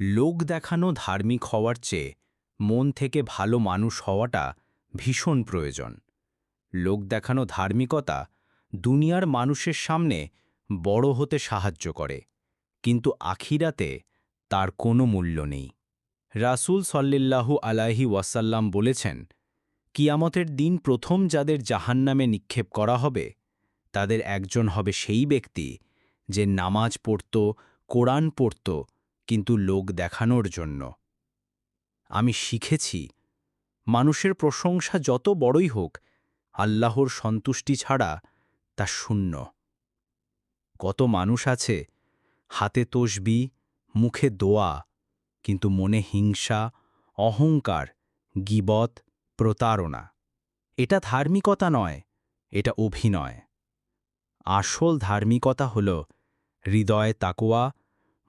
লোক দেখানো ধার্মিক হওয়ার চেয়ে মন থেকে ভালো মানুষ হওয়াটা ভীষণ প্রয়োজন। লোক দেখানো ধার্মিকতা দুনিয়ার মানুষের সামনে বড় হতে সাহায্য করে, কিন্তু আখিরাতে তার কোনো মূল্য নেই। রাসূল সল্লিল্লাহু আলাইহি ওয়াসাল্লাম বলেছেন, কিয়ামতের দিন প্রথম যাদের জাহান্নামে নিক্ষেপ করা হবে, তাদের একজন হবে সেই ব্যক্তি যে নামাজ পড়ত, কোরআন পড়ত কিন্তু লোক দেখানোর জন্য। আমি শিখেছি, মানুষের প্রশংসা যত বড়ই হোক, আল্লাহর সন্তুষ্টি ছাড়া তা শূন্য। কত মানুষ আছে, হাতে তসবি, মুখে দোয়া, কিন্তু মনে হিংসা, অহংকার, গিবত, প্রতারণা। এটা ধার্মিকতা নয়, এটা অভিনয়। আসল ধার্মিকতা হল হৃদয়ে তাকোয়া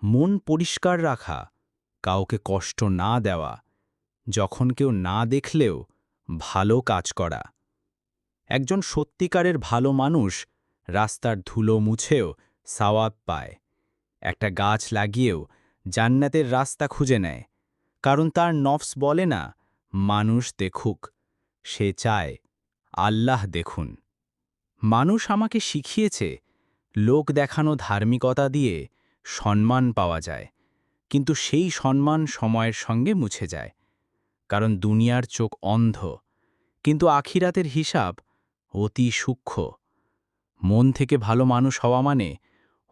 মন পরিষ্কার রাখা, কাউকে কষ্ট না দেওয়া, যখন কেউ না দেখলেও ভালো কাজ করা। একজন সত্যিকারের ভালো মানুষ রাস্তার ধুলো মুছেও সাওয়াব পায়। একটা গাছ লাগিয়েও জান্নাতের রাস্তা খুঁজে নেয়। কারণ তার নফস বলে না, মানুষ দেখুক, সে চায় আল্লাহ দেখুন। মানুষ আমাকে শিখিয়েছে, লোক দেখানো ধার্মিকতা দিয়ে সম্মান পাওয়া যায়, কিন্তু সেই সম্মান সময়ের সঙ্গে মুছে যায়, কারণ দুনিয়ার চোখ অন্ধ, কিন্তু আখিরাতের হিসাব অতি সূক্ষ্ম। মন থেকে ভালো মানুষ হওয়া মানে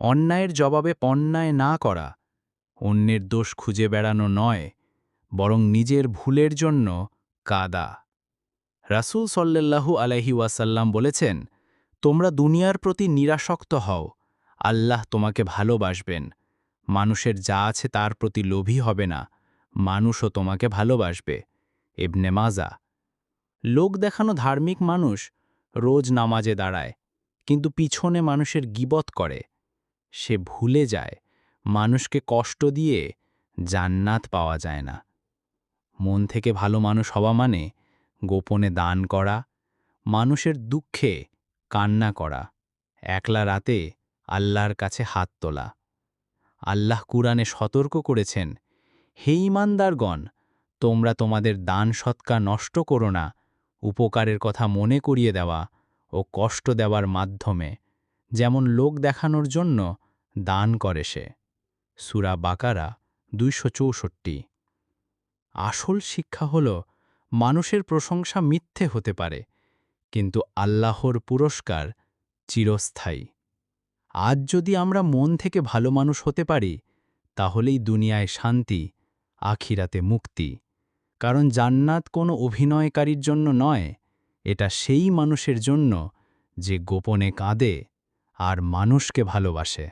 অন্যায়ের জবাবে পণ্যায় না করা, অন্যের দোষ খুঁজে বেড়ানো নয়, বরং নিজের ভুলের জন্য কাদা। রাসূল সল্লাল্লাহু আলাইহি ওয়াসাল্লাম বলেছেন, তোমরা দুনিয়ার প্রতি নিরাসক্ত হও আল্লাহ তোমাকে ভালোবাসবেন। মানুষের যা আছে তার প্রতি লোভী হবে না। মানুষও তোমাকে ভালোবাসবে। এবনে মাজা। লোক দেখানো ধার্মিক মানুষ রোজ নামাজে দাঁড়ায়, কিন্তু পিছনে মানুষের গিবত করে। সে ভুলে যায়, মানুষকে কষ্ট দিয়ে জান্নাত পাওয়া যায় না। মন থেকে ভালো মানুষ হওয়া মানে গোপনে দান করা, মানুষের দুঃখে কান্না করা, একলা রাতে আল্লাহর কাছে হাত তোলা। আল্লাহ কুরআনে সতর্ক করেছেন, হে ইমানদারগণ তোমরা তোমাদের দান সৎকা নষ্ট করো না, উপকারের কথা মনে করিয়ে দেওয়া ও কষ্ট দেওয়ার মাধ্যমে, যেমন লোক দেখানোর জন্য দান করে সে। সুরা বাকারা দুইশো চৌষট্টি। আসল শিক্ষা হল, মানুষের প্রশংসা মিথ্যে হতে পারে, কিন্তু আল্লাহর পুরস্কার চিরস্থায়ী। আজ যদি আমরা মন থেকে ভালো মানুষ হতে পারি, তাহলেই দুনিয়ায় শান্তি, আখিরাতে মুক্তি। কারণ জান্নাত কোনো অভিনয়কারীর জন্য নয়, এটা সেই মানুষের জন্য যে গোপনে কাঁদে আর মানুষকে ভালোবাসে।